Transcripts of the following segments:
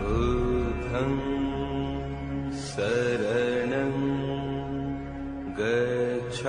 धम् शरणम् गच्छ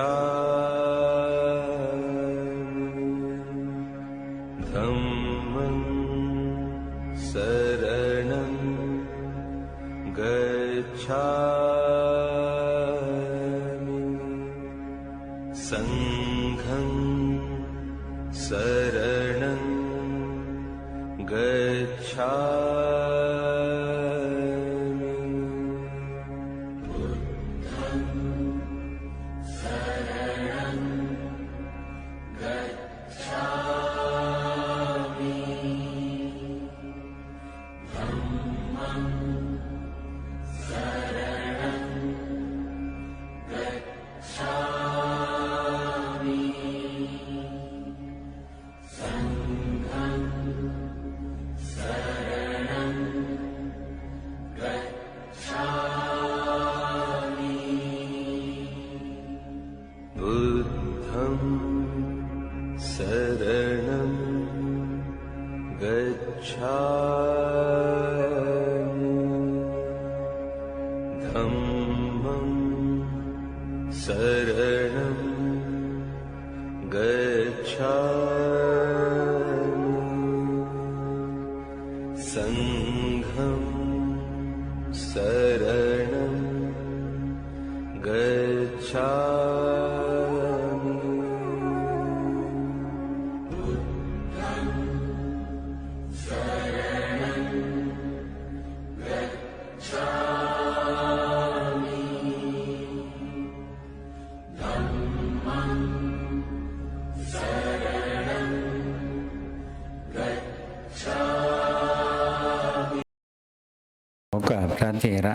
กราบพระเถระ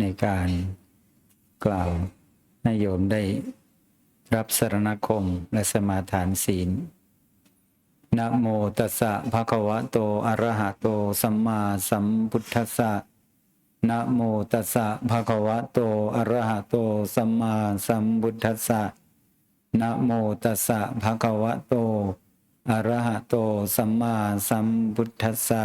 ในการกล่าวให้โยมได้รับสรณคมและสมาทานศีลนะโมตัสสะภะคะวะโตอะระหะโตสัมมาสัมพุทธัสสะนะโมตัสสะภะคะวะโตอะระหะโตสัมมาสัมพุทธัสสะนะโมตัสสะภะคะวะโตอะระหะโตสัมมาสัมพุทธัสสะ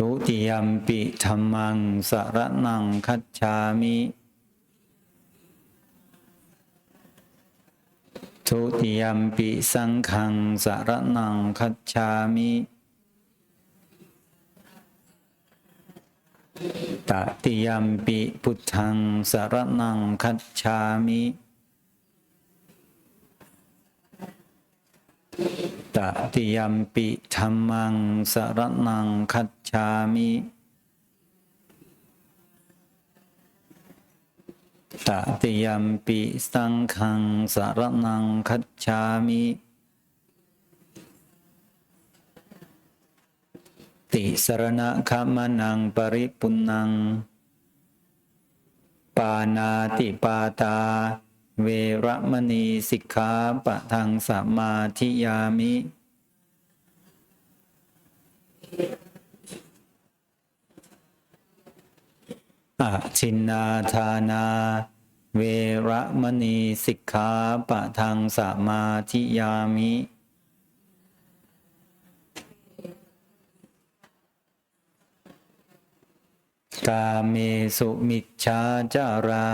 ทุติยมปิธรรมังสรนังคัจฉามิทุติยมปิสังฆังสรนังคัจฉามิตติยมปิพุทธังสรนังคัจฉามิ ตติยมปิธรรมังสรนังคัจฉามิตติยมปิสังฆังสรนังคัจฉามิติสรณะขมนังปริปุณัง ปานาติปาตา เวระมณีสิกขาปะทังสมาธิยามิอชินนาทานา เวระมณีสิกขาปะทังสมาธิยามิกาเมสุมิชฌาจารา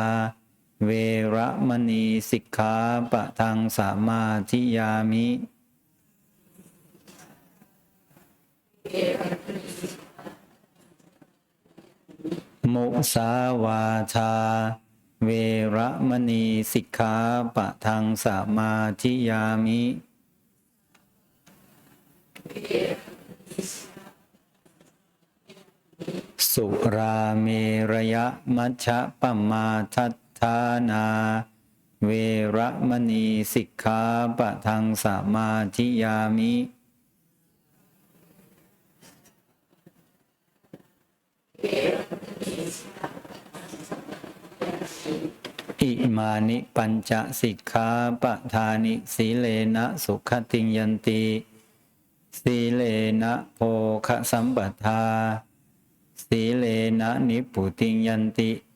เวระมณีสิกขาปะทังสามาธิยามิมุสาวาทา เวระมณีสิกขาปะทังสามาธิยามิสุราเมรยะมัชฌะปมาทัฏ ฐานา เวระมณีสิกขาปะทังสมาธิยามิอิมานิปัญจสิกขาปะทานิสีเลนะสุขติงยันติสีเลนะโภคสัมปทาสีเลนะนิพพุติงยันติ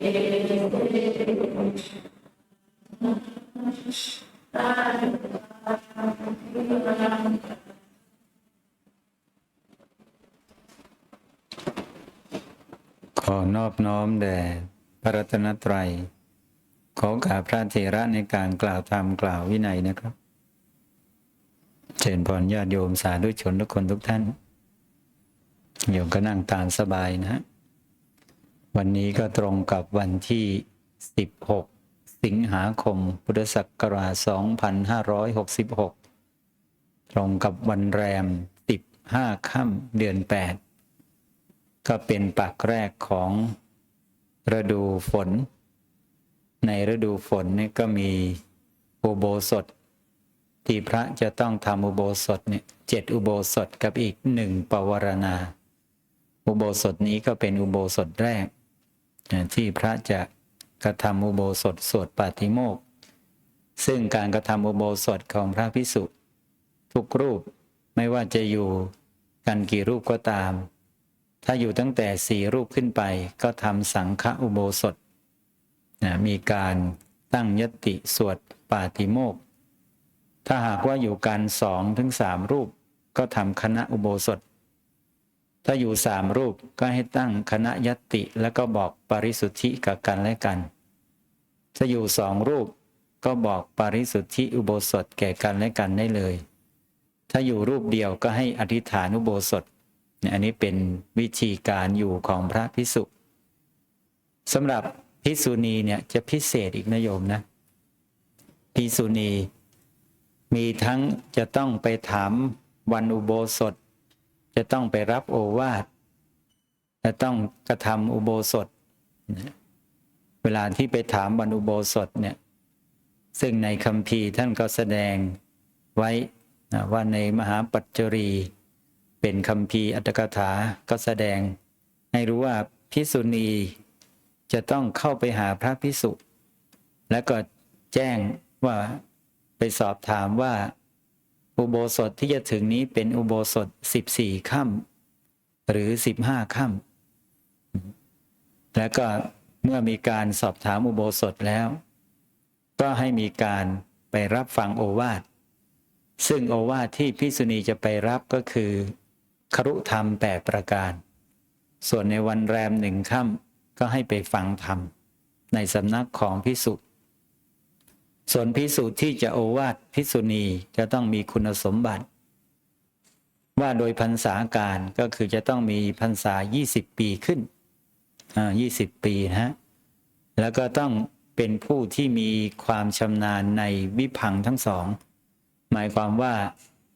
ขอนอบน้อมแด่พระรัตนตรัย ขอกราบพระเถระในการกล่าวธรรมกล่าววินัยนะครับเชิญพรญาติโยมสาธุชนทุกคนทุกท่านโยมก็นั่งตามสบายนะฮะ วันนี้ก็ตรงกับวันที่ 16 สิงหาคม พุทธศักราช 2566 ตรงกับวันแรม 15 ค่ำเดือน 8 ก็เป็นปักแรกของฤดูฝน ในฤดูฝนนี่ก็มีอุโบสถ ที่พระจะต้องทำอุโบสถเนี่ยเจ็ดอุโบสถกับอีกหนึ่งปวารณา อุโบสถนี้ก็เป็นอุโบสถแรก ที่พระจะกระทำอุโบสถสวดปาติโมกซึ่งการกระทำอุโบสถของพระพิสุทุกรูปไม่ว่าจะอยู่กันกี่รูปก็ตาม ถ้าอยู่ตั้งแต่สี่รูปขึ้นไป ก็ทำสังฆอุโบสถนะมีการตั้งยติสวดปาติโมกถ้าหากว่าอยู่กันสองถึงสามรูป ก็ทำคณะอุโบสถ ถ้าอยู่สามรูปก็ให้ตั้งคณะยติแล้วก็บอกปริสุทธิกับกันและกัน ถ้าอยู่สองรูปก็บอกปริสุทธิอุโบสถแก่กันและกันได้เลย ถ้าอยู่รูปเดียวก็ให้อธิษฐานอุโบสถเนี่ยอันนี้เป็นวิธีการอยู่ของพระพิสุสำหรับพิสุณีเนี่ยจะพิเศษอีกนะโยมนะพิสุณีมีทั้งจะต้องไปถามวันอุโบสถ จะต้องไปรับโอวาทจะต้องกระทำอุโบสถ เวลาที่ไปถามวันอุโบสถเนี่ย ซึ่งในคัมภีร์ท่านก็แสดงไว้ว่าในมหาปัจจรีเป็นคำพีร์อัตถกถาก็แสดง ให้รู้ว่าพิสุณีจะต้องเข้าไปหาพระพิสุ และก็แจ้งว่าไปสอบถามว่า อุโบสถที่จะถึงนี้เป็นอุโบสถ14ค่ำหรือ15ค่ำแล้วก็เมื่อมีการสอบถามอุโบสถแล้ว ก็ให้มีการไปรับฟังโอวาท ซึ่งโอวาทที่พิสุณีจะไปรับก็คือครุธรรมแปดประการ ส่วนในวันแรมหนึ่งค่ำก็ให้ไปฟังธรรม ในสำนักของพิสุ ส่วนพิสุที่จะโอวาทพิสุณีจะต้องมีคุณสมบัติ ว่าโดยพรรษาการก็คือจะต้องมีพรรษา 20 ปีขึ้นอ่า20 ปีนะฮะแล้วก็ต้องเป็นผู้ที่มีความชำนาญในวิพังทั้งสอง หมายความว่า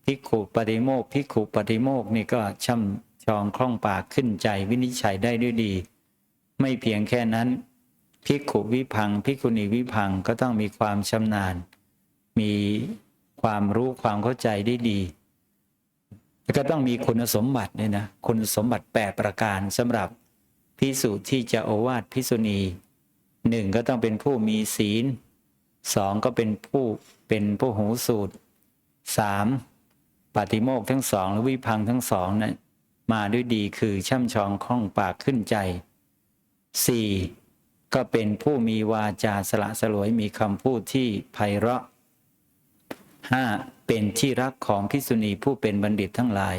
พิกขุปฏิโมกพิกขุปฏิโมกนี่ก็ช่ำชองคล่องปากขึ้นใจวินิจฉัยได้ด้วยดี ไม่เพียงแค่นั้น พิกขุวิพังพิกขุณีวิพังก็ต้องมีความชำนาญ มีความรู้ความเข้าใจได้ดี แล้วก็ต้องมีคุณสมบัติเนี่ยนะคุณสมบัติแปดประการสำหรับพิสูจน์ที่จะโอวาทพิสุณีหนึ่งก็ต้องเป็นผู้มีศีลสองก็เป็นผู้เป็นผู้หูสูตรสามปาติโมกทั้งสองหรือวิพังทั้งสองนะมาด้วยดีคือช่ำชองคล่องปากขึ้นใจสี่ ก็เป็นผู้มีวาจาสละสลวยมีคำพูดที่ไพเราะห้าเป็นที่รักของพิกษุณีผู้เป็นบัณฑิตทั้งหลาย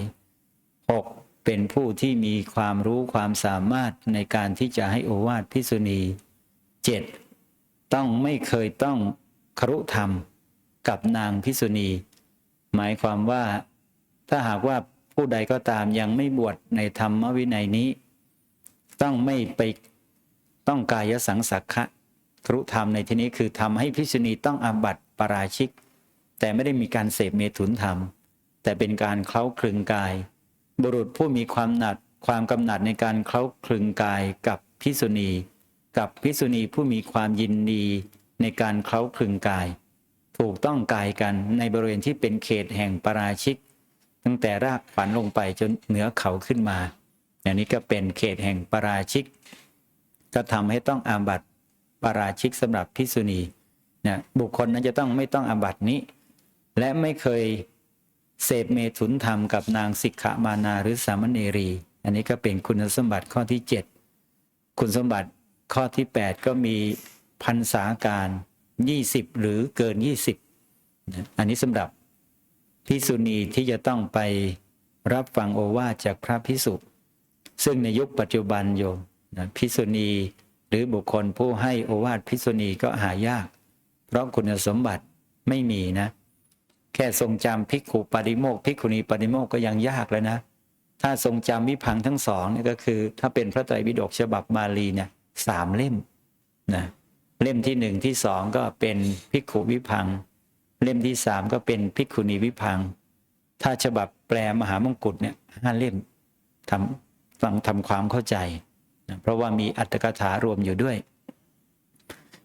หกเป็นผู้ที่มีความรู้ความสามารถในการที่จะให้โอวาทพิสุณีเจ็ดต้องไม่เคยต้องครุธรรมกับนางพิสุณี หมายความว่าถ้าหากว่าผู้ใดก็ตามยังไม่บวชในธรรมวินัยนี้ ต้องไม่ไป ต้องกายสังสักขะครุธรรมในที่นี้คือทำให้พิสุณีต้องอาบัติปาราชิก แต่ไม่ได้มีการเสพเมถุนธรรม แต่เป็นการเคล้าคลึงกาย บุรุษผู้มีความหนัดความกำหนัดในการเคล้าคลึงกายกับพิสุณี กับพิสุณีผู้มีความยินดีในการเคล้าคลึงกาย ถูกต้องกายกันในบริเวณที่เป็นเขตแห่งปาราชิก ตั้งแต่รากฝันลงไปจนเหนือเขาขึ้นมาอย่างนี้ก็เป็นเขตแห่งปาราชิก ก็ทำให้ต้องอาบัติปาราชิกสำหรับพิสุณีนะบุคคลนั้นจะต้องไม่ต้องอาบัตินี้ และไม่เคยเสพเมถุนธรรมกับนางสิกขามานาหรือสามเณรี อันนี้ก็เป็นคุณสมบัติข้อที่ 7 คุณสมบัติข้อที่ 8 ก็มีพรรษาการ 20 หรือเกิน 20 อันนี้สำหรับพิสุณีที่จะต้องไปรับฟังโอวาจากพระพิสุซึ่งในยุคปัจจุบันโยม นะพิสุณีหรือบุคคลผู้ให้โอวาทพิสุณีก็หายาก เพราะคุณสมบัติไม่มีนะ แค่ทรงจำภิกขุปริโมกข์ภิกขุณีปริโมกก็ยังยากเลยนะ ถ้าทรงจำวิพังทั้งสองนี่ก็คือ ถ้าเป็นพระไตรปิฎกฉบับบาลีเนี่ยสามเล่มนะเล่มที่หนึ่งที่สองก็เป็นภิกขุวิพัง เล่มที่สามก็เป็นภิกขุณีวิพัง ถ้าฉบับแปลมหามงกุฎเนี่ยห้าเล่มทำฟังทำความเข้าใจ นะเพราะว่ามีอัตถกถารวมอยู่ด้วย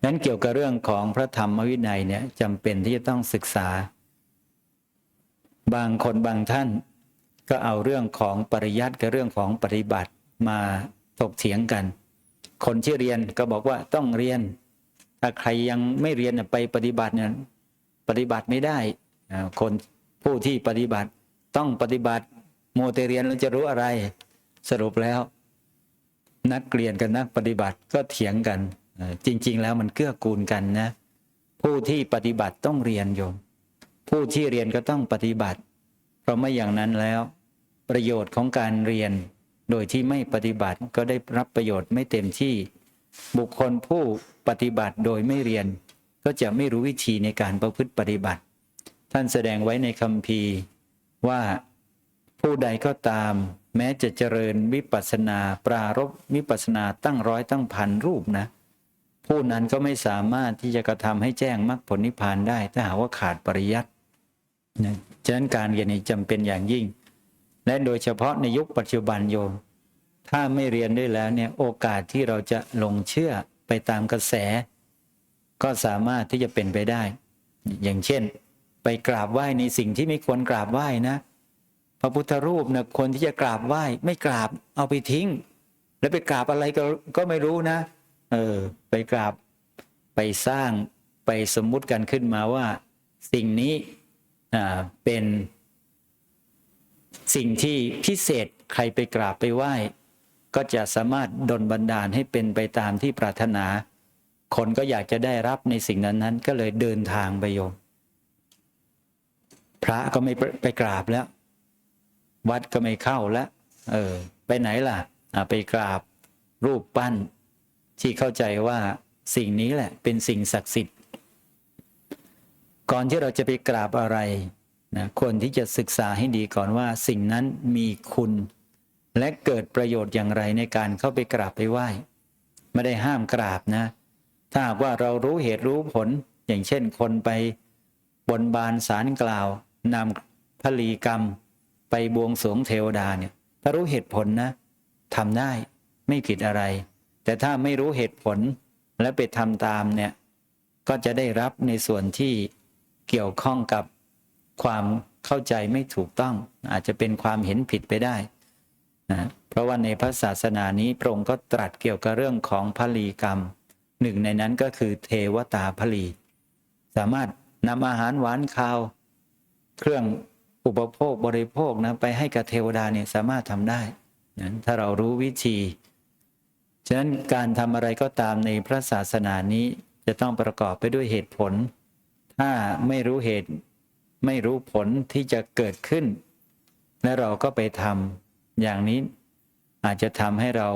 นั้นเกี่ยวกับเรื่องของพระธรรมวินัยเนี่ยจำเป็นที่จะต้องศึกษา บางคนบางท่านก็เอาเรื่องของปริยัติกับเรื่องของปฏิบัติมาถกเถียงกัน คนที่เรียนก็บอกว่าต้องเรียน ถ้าใครยังไม่เรียนไปปฏิบัติเนี่ยปฏิบัติไม่ได้ คนผู้ที่ปฏิบัติต้องปฏิบัติโมเตเรียนแล้วจะรู้อะไรสรุปแล้ว นักเรียนกับนักปฏิบัติก็เถียงกัน จริง ๆ แล้วมันเกื้อกูลกันนะ ผู้ที่ปฏิบัติต้องเรียนโยม ผู้ที่เรียนก็ต้องปฏิบัติ เพราะไม่อย่างนั้นแล้ว ประโยชน์ของการเรียนโดยที่ไม่ปฏิบัติก็ได้รับประโยชน์ไม่เต็มที่ บุคคลผู้ปฏิบัติโดยไม่เรียน ก็จะไม่รู้วิธีในการประพฤติปฏิบัติ ท่านแสดงไว้ในคัมภีร์ว่าผู้ใดก็ตาม แม้จะเจริญวิปัสนาปรารบวิปัสนาตั้งร้อยตั้งพันรูปนะ ผู้นั้นก็ไม่สามารถที่จะกระทำให้แจ้งมรรคผลนิพพานได้ ถ้าหากว่าขาดปริยัตินะฉะนั้นการเรียนนี่จำเป็นอย่างยิ่ง และโดยเฉพาะในยุคปัจจุบันโยม ถ้าไม่เรียนด้วยแล้วเนี่ยโอกาสที่เราจะหลงเชื่อไปตามกระแส ก็สามารถที่จะเป็นไปได้ อย่างเช่น ไปกราบไหว้ในสิ่งที่ไม่ควรกราบไหว้นะ พระพุทธรูปเนี่ยคนที่จะกราบไหว้ไม่กราบเอาไปทิ้ง แล้วไปกราบอะไรก็ก็ไม่รู้นะ เออ ไปกราบไปสร้างไปสมมุติกันขึ้นมาว่า สิ่งนี้อ่าเป็นสิ่งที่พิเศษใครไปกราบไปไหว้ ก็จะสามารถดลบันดาลให้เป็นไปตามที่ปรารถนา คนก็อยากจะได้รับในสิ่งนั้นนั้น ก็เลยเดินทางไปโยม พระก็ไม่ไปไปกราบแล้ว วัดก็ไม่เข้าล้วเออ ไปไหนล่ะอะไปกราบรูปปั้น ที่เข้าใจว่าสิ่งนี้แหละ เป็นสิ่งศักดิ์สิทธิ์ ก่อนที่เราจะไปกราบอะไรนะควรที่จะศึกษาให้ดีก่อนว่า สิ่งนั้นมีคุณ และเกิดประโยชน์อย่างไรในการเข้าไปกราบไปไหว้ ไม่ได้ห้ามกราบนะ ถ้าหากว่าเรารู้เหตุรู้ผล อย่างเช่นคนไปบนบานสารกล่าวนำพลีกรรม ไปบวงสรวงเทวดาเนี่ย ถ้ารู้เหตุผลนะทำได้ไม่ผิดอะไร แต่ถ้าไม่รู้เหตุผลและไปทำตามเนี่ย ก็จะได้รับในส่วนที่เกี่ยวข้องกับความเข้าใจไม่ถูกต้อง อาจจะเป็นความเห็นผิดไปได้นะเพราะว่าในพระศาสนานี้พระองค์ก็ตรัสเกี่ยวกับเรื่องของพลีกรรม หนึ่งในนั้นก็คือเทวตาพลี สามารถนำอาหารหวานคาว เครื่อง อุปโภคบริโภคนะไปให้กับเทวดาเนี่ยสามารถทำได้นะถ้าเรารู้วิธี ฉะนั้นการทำอะไรก็ตามในพระศาสนานี้จะต้องประกอบไปด้วยเหตุผล ถ้าไม่รู้เหตุไม่รู้ผลที่จะเกิดขึ้น และเราก็ไปทำอย่างนี้อาจจะทำให้เรา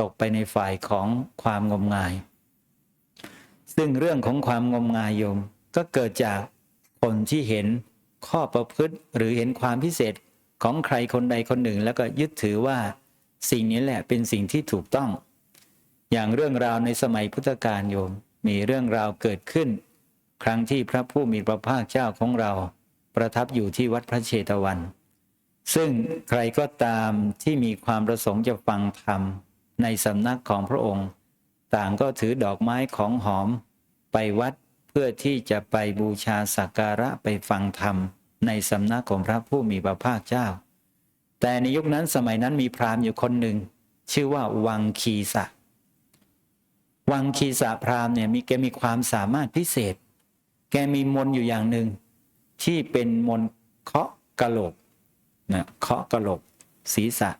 ตกไปในฝ่ายของความงมงาย ซึ่งเรื่องของความงมงายโยมก็เกิดจากคนที่เห็น ข้อประพฤติหรือเห็นความพิเศษของใครคนใดคนหนึ่ง แล้วก็ยึดถือว่าสิ่งนี้แหละเป็นสิ่งที่ถูกต้อง อย่างเรื่องราวในสมัยพุทธกาลโยม มีเรื่องราวเกิดขึ้น ครั้งที่พระผู้มีพระภาคเจ้าของเรา ประทับอยู่ที่วัดพระเชตวัน ซึ่งใครก็ตามที่มีความประสงค์จะฟังธรรมในสำนักของพระองค์ ต่างก็ถือดอกไม้ของหอมไปวัด เพื่อที่จะไปบูชาสักการะไปฟังธรรม ในสำนักของพระผู้มีพระภาคเจ้า แต่ในยุคนั้นสมัยนั้นมีพราหมณ์อยู่คนหนึ่ง ชื่อว่าวังคีสะ วังคีสะพราหมณ์เนี่ยมีแกมีความสามารถพิเศษ แกมีมนอยู่อย่างหนึ่ง ที่เป็นมนเคาะกะโหลกนะเคาะกะโหลก ศีรษะ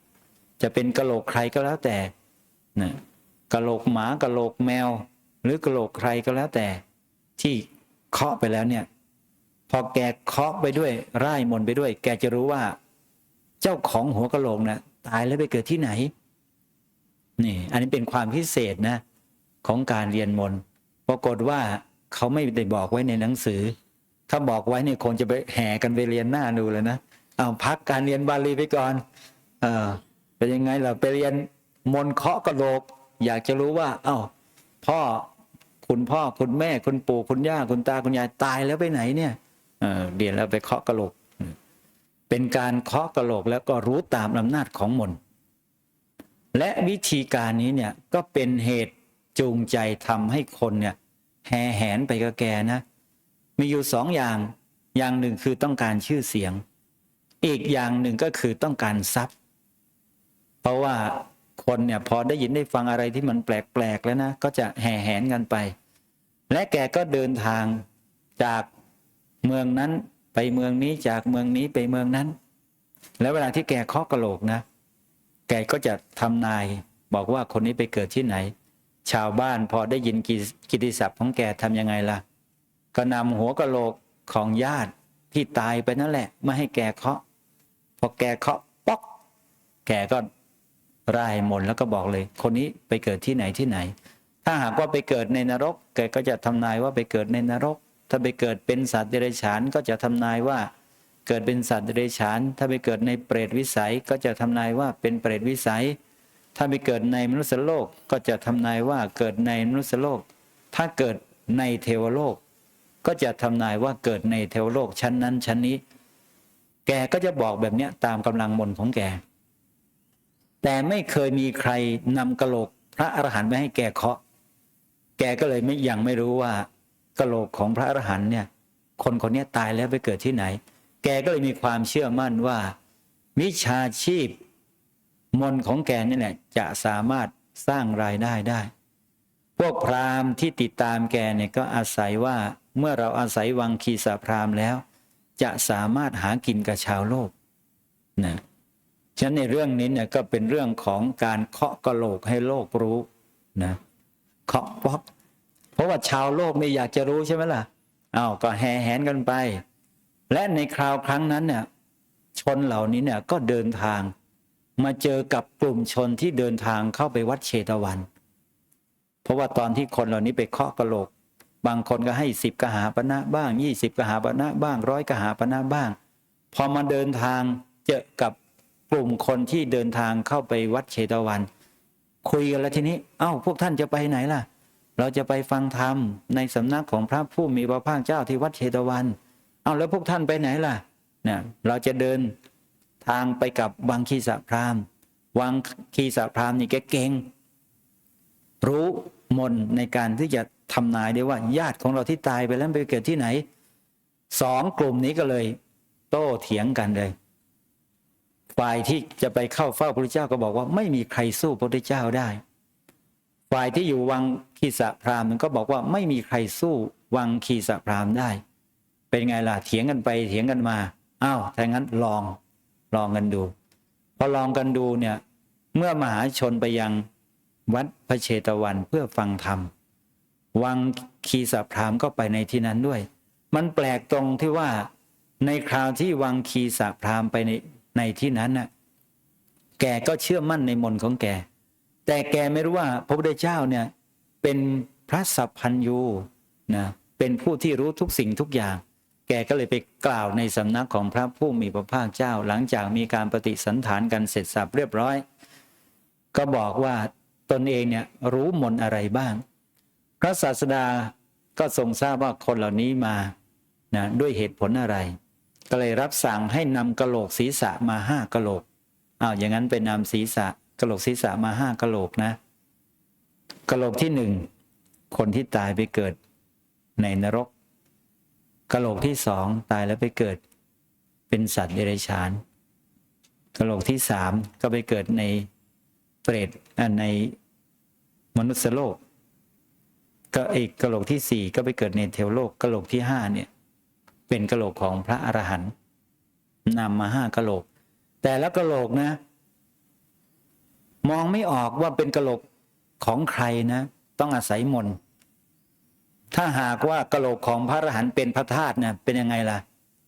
จะเป็นกะโหลกใครก็แล้วแต่นะกะโหลกหมากะโหลกแมว หรือกะโหลกใครก็แล้วแต่ ที่เคาะไปแล้วเนี่ย พอแกเคาะไปด้วยร่ายมนไปด้วย แกจะรู้ว่า เจ้าของหัวกะโหลกนะตายแล้วไปเกิดที่ไหน นี่ อันนี้เป็นความพิเศษนะ ของการเรียนมนปรากฏว่าเขาไม่ได้บอกไว้ในหนังสือ ถ้าบอกไว้เนี่ยคงจะไปแห่กันไปเรียนหน้าดูเลยนะเอาพักการเรียนบาลีไปก่อน เออเป็นยังไงล่ะไปเรียนมนเคาะกระโหลก อยากจะรู้ว่า เอ้าพ่อ คุณพ่อคุณแม่คุณปู่คุณย่าคุณตาคุณยายตายแล้วไปไหนเนี่ยเออเรียนแล้วไปเคาะกระโหลก เป็นการเคาะกระโหลกแล้วก็รู้ตามอำนาจของมนต์และวิธีการนี้เนี่ยก็เป็นเหตุจูงใจทำให้คนเนี่ยแห่แหนไปกับแกนะ มีอยู่สองอย่างอย่างหนึ่งคือต้องการชื่อเสียง อีกอย่างหนึ่งก็คือต้องการทรัพย์ เพราะว่าคนเนี่ยพอได้ยินได้ฟังอะไรที่มันแปลกๆแล้วนะ ก็จะแห่แหนกันไป และแกก็เดินทางจากเมืองนั้นไปเมืองนี้จากเมืองนี้ไปเมืองนั้น แล้วเวลาที่แกเคาะกระโหลกนะ แกก็จะทำนายบอกว่าคนนี้ไปเกิดที่ไหน ชาวบ้านพอได้ยินกิติศัพท์ของแกทำยังไงล่ะ ก็นำหัวกระโหลกของญาติที่ตายไปนั่นแหละไม่ให้แกเคาะ พอแกเคาะป๊อก แกก็ร่ายมนแล้วก็บอกเลย คนนี้ไปเกิดที่ไหนที่ไหน ถ้าหากว่าไปเกิดในนรกแกก็จะทำนายว่าไปเกิดในนรก ถ้าไปเกิดเป็นสัตว์เดรัจฉานก็จะทำนายว่าเกิดเป็นสัตว์เดรัจฉาน ถ้าไปเกิดในเปรตวิสัยก็จะทำนายว่าเป็นเปรตวิสัย ถ้าไปเกิดในมนุษยโลกก็จะทำนายว่าเกิดในมนุษยโลก ถ้าเกิดในเทวโลก ก็จะทำนายว่าเกิดในเทวโลกชั้นนั้นชั้นนี้ แกก็จะบอกแบบนี้ตามกำลังมนของแก แต่ไม่เคยมีใครนำกระโหลกพระอรหันต์ไปให้แกเคาะ แกก็เลยไม่ยังไม่รู้ว่ากะโหลกของพระอรหันต์เนี่ย คนคนนี้ตายแล้วไปเกิดที่ไหน แกก็เลยมีความเชื่อมั่นว่า วิชาชีพ มนของแกนี่แหละจะสามารถสร้างรายได้ได้ พวกพราหมณ์ที่ติดตามแกเนี่ยก็อาศัยว่าเมื่อเราอาศัยวังคีสาพราหมณ์แล้ว จะสามารถหากินกับชาวโลกนะฉะนั้นในเรื่องนี้เนี่ยก็เป็นเรื่องของการเคาะกะโหลกให้โลกรู้นะ เคาะป๊อกเพราะว่าชาวโลกไม่อยากจะรู้ใช่ไหมล่ะอ้าวก็แห่แหนกันไป และในคราวครั้งนั้นเนี่ยชนเหล่านี้เนี่ยก็เดินทาง มาเจอกับกลุ่มชนที่เดินทางเข้าไปวัดเชตวัน เพราะว่าตอนที่คนเหล่านี้ไปเคาะกระโหลก บางคนก็ให้สิบกหาปณะบ้างยี่สิบกหาปณะบ้างร้อยกหาปณะบ้าง พอมาเดินทางเจอกับกลุ่มคนที่เดินทางเข้าไปวัดเชตวัน คุยกันแล้วทีนี้ เอ้าพวกท่านจะไปไหนล่ะ เราจะไปฟังธรรมในสำนักของพระผู้มีพระภาคเจ้าที่วัดเชตวัน เอาแล้วพวกท่านไปไหนล่ะเนี่ยเราจะเดินทางไปกับวังคีสะพรามวังคีสะพรามนี่แกเก่งรู้มนในการที่จะทำนายได้ว่าญาติของเราที่ตายไปแล้วไปเกิดที่ไหนสองกลุ่มนี้ก็เลย โต้เถียงกันเลย ฝ่ายที่จะไปเข้าเฝ้าพระพุทธเจ้าก็บอกว่าไม่มีใครสู้พระพุทธเจ้าได้ ฝ่ายที่อยู่วังคีสะพรามมันก็บอกว่าไม่มีใครสู้วังคีสะพรามได้ เป็นไงล่ะเถียงกันไปเถียงกันมาอ้าวถ้างั้นลองลองกันดูพอลองกันดูเนี่ยเมื่อมหาชนไปยังวัดพระเชตวันเพื่อฟังธรรม วังคีสะพรามก็ไปในที่นั้นด้วย มันแปลกตรงที่ว่าในคราวที่วังคีสะพรามไปใน ในที่นั้นน่ะแกก็เชื่อมั่นในมนของแก แต่แกไม่รู้ว่าพระพุทธเจ้าเนี่ยเป็นพระสัพพัญยูนะเป็นผู้ที่รู้ทุกสิ่งทุกอย่าง แกก็เลยไปกล่าวในสำนักของพระผู้มีพระภาคเจ้า หลังจากมีการปฏิสันฐานกันเสร็จสับเรียบร้อย ก็บอกว่าตนเองเนี่ยรู้มนอะไรบ้าง พระศาสดาก็ทรงทราบว่าคนเหล่านี้มานะด้วยเหตุผลอะไร ก็เลยรับสั่งให้นำกระโหลกศีรษะมาห้ากระโหลกอ้าวอย่างนั้นไปนำศีรษะกระโหลกศีรษะมาห้ากระโหลกนะกระโหลกที่หนึ่งคนที่ตายไปเกิดในนรกกระโหลกที่สองตายแล้วไปเกิดเป็นสัตว์เดรัจฉานกระโหลกที่สามก็ไปเกิดในเปรตในมนุษยโลก ก็อีกกระโหลกที่สี่ก็ไปเกิดในเทวโลกกระโหลกที่ห้าเนี่ย เป็นกระโหลกของพระอรหันต์นำมาห้ากระโหลก แต่ละกระโหลกนะ มองไม่ออกว่าเป็นกระโหลกของใครนะ ต้องอาศัยมนต์ถ้าหากว่ากระโหลกของพระอรหันต์เป็นพระธาตุเนี่ยเป็นยังไงล่ะ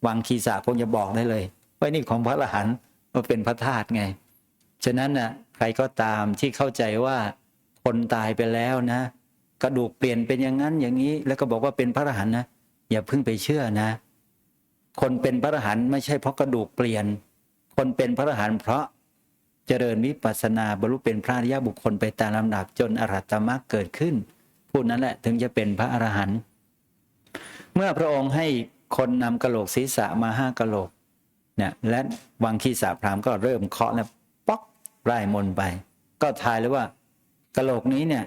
วังคีสะคงจะบอกได้เลยว่านี่ของพระอรหันต์ว่าเป็นพระธาตุไง ฉะนั้นน่ะใครก็ตามที่เข้าใจว่าคนตายไปแล้วนะ กระดูกเปลี่ยนเป็นอย่างนั้นอย่างนี้ แล้วก็บอกว่าเป็นพระอรหันต์นะอย่าเพิ่งไปเชื่อนะ คนเป็นพระอรหันต์ไม่ใช่เพราะกระดูกเปลี่ยน คนเป็นพระอรหันต์เพราะเจริญวิปัสสนาบรรลุเป็นพระอริยบุคคลไปตามลำดับจนอรหัตมรรคเกิดขึ้นผู้นั้นแหละถึงจะเป็นพระอรหันต์เมื่อพระองค์ให้คนนำกระโหลกศีรษะมาห้ากระโหลกเนี่ยและวังคีสาพรามก็เริ่มเคาะแล้วป๊อกไล่มนไป ก็ทายเลยว่ากระโหลกนี้เนี่ย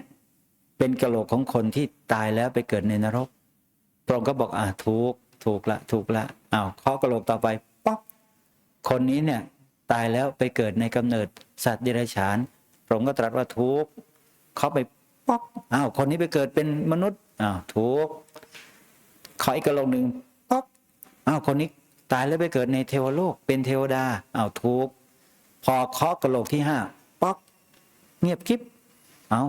เป็นกระโหลกของคนที่ตายแล้วไปเกิดในนรกพระองค์ก็บอกอ่าถูก ถูกละถูกละอ้าวเคาะกระโหลกต่อไปป๊อกคนนี้เนี่ยตายแล้วไปเกิดในกำเนิดสัตว์เดรัจฉานพระองค์ก็ตรัสว่าถูกเขาไปป๊อกอ้าวคนนี้ไปเกิดเป็นมนุษย์อ้าวถูกขออีกกระโหลกหนึ่งป๊อกอ้าวคนนี้ตายแล้วไปเกิดในเทวโลกเป็นเทวดาอ้าวถูกพอเคาะกระโหลกที่ห้าป๊อก เงียบกิ๊บเอา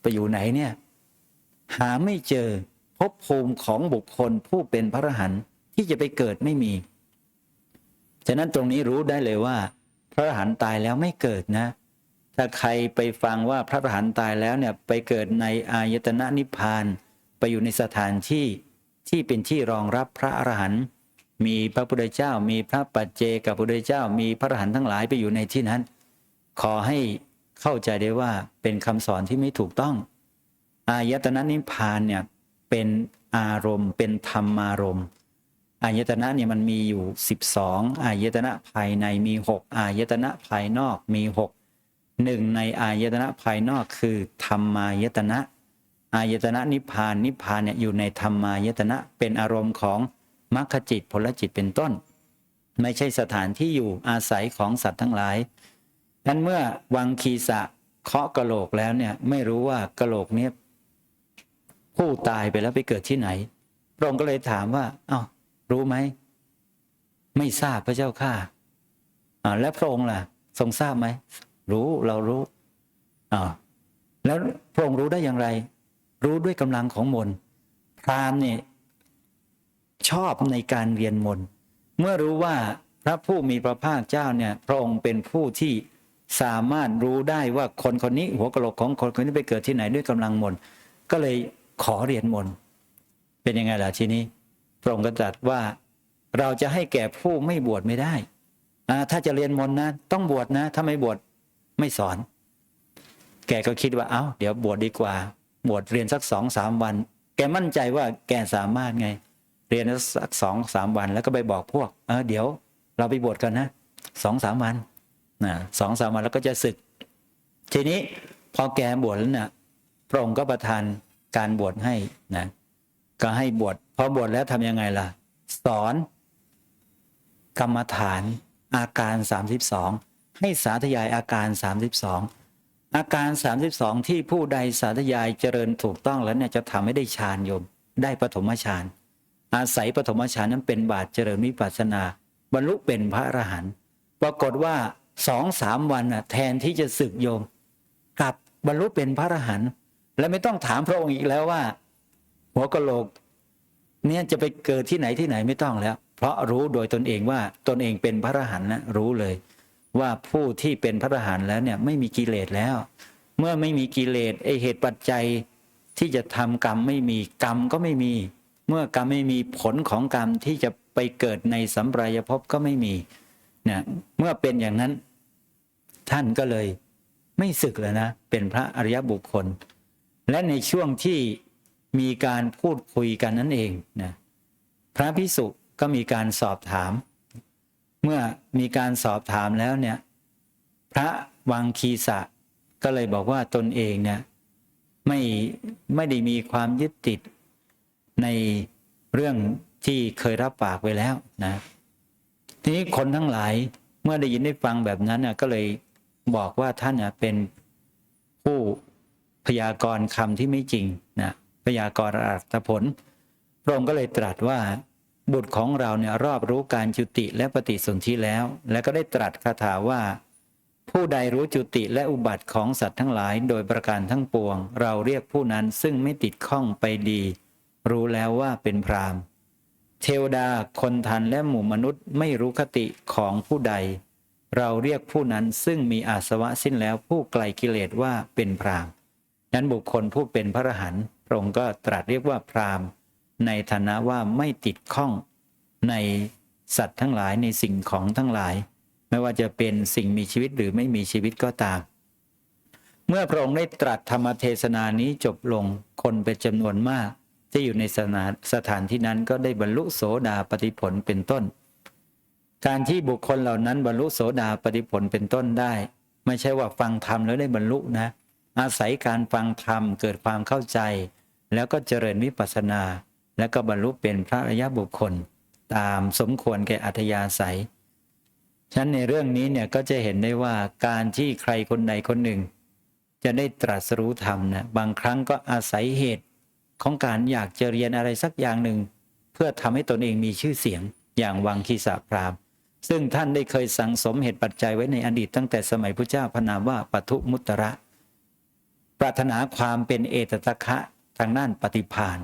ไปอยู่ไหนเนี่ย หาไม่เจอ ภพภูมิของบุคคลผู้เป็นพระอรหันต์ที่จะไปเกิดไม่มี ฉะนั้นตรงนี้รู้ได้เลยว่า พระอรหันต์ตายแล้วไม่เกิดนะ ถ้าใครไปฟังว่าพระอรหันต์ตายแล้วเนี่ยไปเกิดในอายตนะนิพพานไปอยู่ในสถานที่ที่เป็นที่รองรับพระอรหันต์มีพระพุทธเจ้า มีพระปัจเจกับพุทธเจ้า มีพระอรหันต์ทั้งหลายไปอยู่ในที่นั้น ขอให้เข้าใจได้ว่าเป็นคำสอนที่ไม่ถูกต้อง อายตนะนิพพานเนี่ย เป็นอารมณ์ เป็นธรรมารมณ์อายตนะเนี่ยมันมีอยู่ 12 อายตนะภายในมี 6 อายตนะภายนอกมี6หนึ่งในอายตนะภายนอกคือธรรมายตนะ อายตนะนิพพานนิพพานเนี่ยอยู่ในธรรมายตนะเป็นอารมณ์ของมรรคจิตผลจิตเป็นต้น ไม่ใช่สถานที่อยู่อาศัยของสัตว์ทั้งหลายนั้นเมื่อวังคีสะเคาะกระโหลกแล้วเนี่ยไม่รู้ว่ากระโหลกเนี้ ผู้ตายไปแล้วไปเกิดที่ไหน พระองค์ก็เลยถามว่าเอา้ารู้ไหม ไม่ทราบพระเจ้าข้าอ่าแล้วพระองค์ล่ะ ทรงทราบไหม รู้เรารู้อ่าแล้วพระองค์รู้ได้อย่างไร รู้ด้วยกำลังของมนต์พรามเนี่ยชอบในการเรียนมนต์เมื่อรู้ว่าพระผู้มีพระภาคเจ้าเนี่ยพระองค์เป็นผู้ที่สามารถรู้ได้ว่าคนคนนี้หัวกะโหลกของคนคนนี้ไปเกิดที่ไหนด้วยกำลังมนต์ก็เลย ขอเรียนมนต์เป็นยังไงล่ะทีนี้พระองค์ก็ตรัสว่าเราจะให้แก่ผู้ไม่บวชไม่ได้ถ้าจะเรียนมนต์นะ ต้องบวชนะ ถ้าไม่บวชไม่สอน แกก็คิดว่าเอา้า เดี๋ยวบวชดีกว่า บวชเรียนสักสองสามวัน แกมั่นใจว่าแกสามารถไง เรียนสักสองสามวัน แล้วก็ไปบอกพวก เออเดี๋ยว เราไปบวชกันนะสองสามวันนะสองสามวันแล้วก็จะศึก ทีนี้พอแกบวชแล้วนะ่ะพระองค์ก็ประทาน การบวชให้นะก็ให้บวชพอบวชแล้วทำยังไงล่ะ สอน กรรมฐานอาการ 32 ให้สาธยายอาการ 32 อาการ 32 ที่ผู้ใดสาธยายเจริญถูกต้องแล้วเนี่ยจะทำให้ได้ฌานโยม ได้ปฐมฌานอาศัยปฐมฌานนั้นเป็นบาทเจริญวิปัสสนา บรรลุเป็นพระอรหันต์ปรากฏว่าสองสามวันน่ะแทนที่จะศึกโยมกลับบรรลุเป็นพระอรหันต์ และไม่ต้องถามพระองค์อีกแล้วว่า หัวกะโหลก เนี่ยจะไปเกิดที่ไหนที่ไหนไม่ต้องแล้ว เพราะรู้โดยตนเองว่าตนเองเป็นพระอรหันต์นะรู้เลย ว่าผู้ที่เป็นพระอรหันต์แล้วเนี่ยไม่มีกิเลสแล้ว เมื่อไม่มีกิเลสไอเหตุปัจจัยที่จะทำกรรมไม่มีกรรมก็ไม่มี เมื่อกรรมไม่มีผลของกรรมที่จะไปเกิดในสัมปรายภพก็ไม่มีเนี่ยเมื่อเป็นอย่างนั้นท่านก็เลยไม่ศึกแล้วนะ เป็นพระอริยบุคคล และในช่วงที่มีการพูดคุยกันนั่นเองนะพระพิสุก็มีการสอบถาม เมื่อมีการสอบถามแล้วเนี่ย พระวังคีสะก็เลยบอกว่าตนเองเนี่ยไม่ไม่ได้มีความยึดติดในเรื่องที่เคยรับปากไว้แล้วนะ ทีนี้คนทั้งหลายเมื่อได้ยินได้ฟังแบบนั้นน่ก็เลยบอกว่าท่านน่เป็นผู้ พยากรณ์คำที่ไม่จริงนะพยากรณ์อัตผล พระองค์ก็เลยตรัสว่าบุตรของเราเนี่ยรอบรู้การจุติและปฏิสนธิแล้ว และก็ได้ตรัสคาถาว่า ผู้ใดรู้จุติและอุบัติของสัตว์ทั้งหลาย โดยประการทั้งปวง เราเรียกผู้นั้นซึ่งไม่ติดข้องไปดี รู้แล้วว่าเป็นพรามเทวดาคนทันและหมู่มนุษย์ไม่รู้คติของผู้ใด เราเรียกผู้นั้นซึ่งมีอาสวะสิ้นแล้วผู้ไกลกิเลสว่าเป็นพราม นั้นบุคคลผู้เป็นพระอรหันต์พระองค์ก็ตรัสเรียกว่าพรามในฐานะว่าไม่ติดข้องในสัตว์ทั้งหลายในสิ่งของทั้งหลาย ไม่ว่าจะเป็นสิ่งมีชีวิตหรือไม่มีชีวิตก็ตาม เมื่อพระองค์ได้ตรัสธรรมเทศนานี้จบลงคนเป็นจำนวนมาก ที่อยู่ในสถานสถานที่นั้นก็ได้บรรลุโสดาปฏิผลเป็นต้น การที่บุคคลเหล่านั้นบรรลุโสดาปฏิผลเป็นต้นได้ ไม่ใช่ว่าฟังธรรมแล้วได้บรรลุนะ อาศัยการฟังธรรมเกิดความเข้าใจ แล้วก็เจริญวิปัสสนา แล้วก็บรรลุเป็นพระอริยบุคคล ตามสมควรแก่อัธยาศัยฉะนั้นในเรื่องนี้เนี่ยก็จะเห็นได้ว่าการที่ใครคนใดคนหนึ่ง จะได้ตรัสรู้ธรรมนะบางครั้งก็อาศัยเหตุของการอยากจะเรียนอะไรสักอย่างหนึ่ง เพื่อทำให้ตนเองมีชื่อเสียงอย่างวังคีสาพรามซึ่งท่านได้เคยสั่งสมเหตุปัจจัยไว้ในอดีตตั้งแต่สมัยพระเจ้าพระนามว่าปทุมุตระ ปรารถนาความเป็นเอตตะคะทางด้านปฏิพาน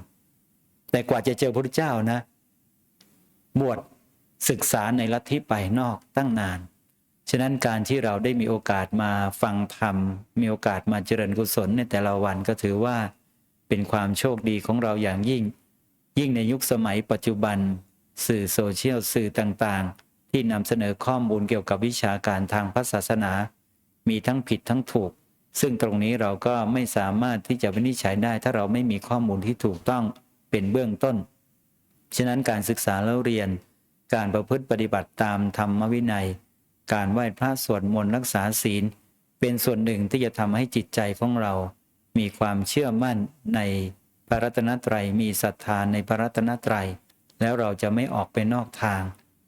แต่กว่าจะเจอพระเจ้านะ บวชศึกษาในลัทธิไปนอกตั้งนาน ฉะนั้นการที่เราได้มีโอกาสมาฟังธรรม มีโอกาสมาเจริญกุศลในแต่ละวันก็ถือว่าเป็นความโชคดีของเราอย่างยิ่ง ยิ่งในยุคสมัยปัจจุบัน สื่อโซเชียลสื่อต่างๆ ที่นำเสนอข้อมูลเกี่ยวกับวิชาการทางพระศาสนา มีทั้งผิดทั้งถูก ซึ่งตรงนี้เราก็ไม่สามารถที่จะวินิจฉัยได้ ถ้าเราไม่มีข้อมูลที่ถูกต้องเป็นเบื้องต้น ฉะนั้นการศึกษาแล้วเรียน การประพฤติปฏิบัติตามธรรมวินัย การไหว้พระสวดมนต์รักษาศีล เป็นส่วนหนึ่งที่จะทำให้จิตใจของเรา มีความเชื่อมั่นในพระรัตนตรัยมีศรัทธาในพระรัตนตรัย แล้วเราจะไม่ออกไปนอกทาง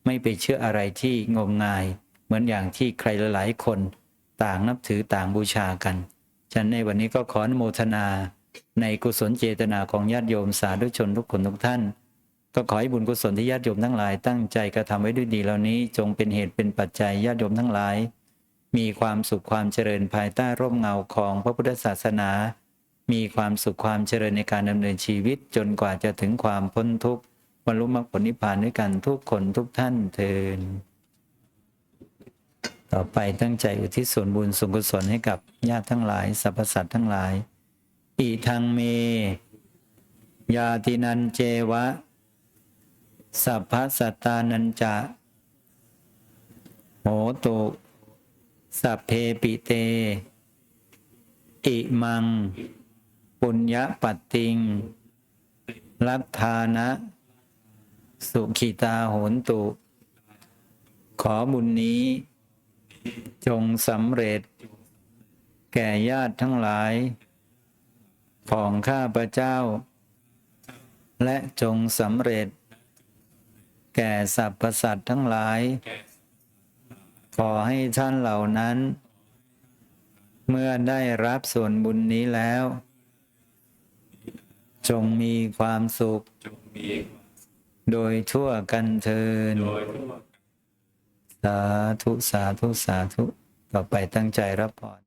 ไม่ไปเชื่ออะไรที่งมงาย เหมือนอย่างที่ใครหลายๆคน ต่างนับถือต่างบูชากัน ฉันในวันนี้ก็ขออนุโมทนา ในกุศลเจตนาของญาติโยมสาธุชนทุกคนทุกท่าน ก็ขอให้บุญกุศลที่ญาติโยมทั้งหลายตั้งใจกระทำไว้ด้วยดีเหล่านี้ จงเป็นเหตุเป็นปัจจัยญาติโยมทั้งหลาย มีความสุขความเจริญภายใต้ร่มเงาของพระพุทธศาสนา มีความสุขความเจริญในการดำเนินชีวิตจนกว่าจะถึงความพ้นทุกข์บรรลุมรรคผลนิพพานด้วยกันทุกคนทุกท่านเทิน ต่อไปตั้งใจอุทิศส่วนบุญส่วนกุศลให้กับญาติทั้งหลายสรรพสัตว์ทั้งหลาย อีทังเม ยาตินันเจวะ สัพพสัตตานันจะโหตุสัพเพปิเต อิมัง ปุญญปัตติงลัทธานะ สุขิตาโหนตุ ขอบุญนี้ จงสำเร็จ แก่ญาติทั้งหลาย ของข้าพระเจ้า และจงสำเร็จ แก่สรรพสัตว์ทั้งหลาย ขอให้ท่านเหล่านั้น เมื่อได้รับส่วนบุญนี้แล้ว จงมีความสุข โดยทั่วกันเทิน สาธุ สาธุ สาธุ ต่อไปตั้งใจรับพร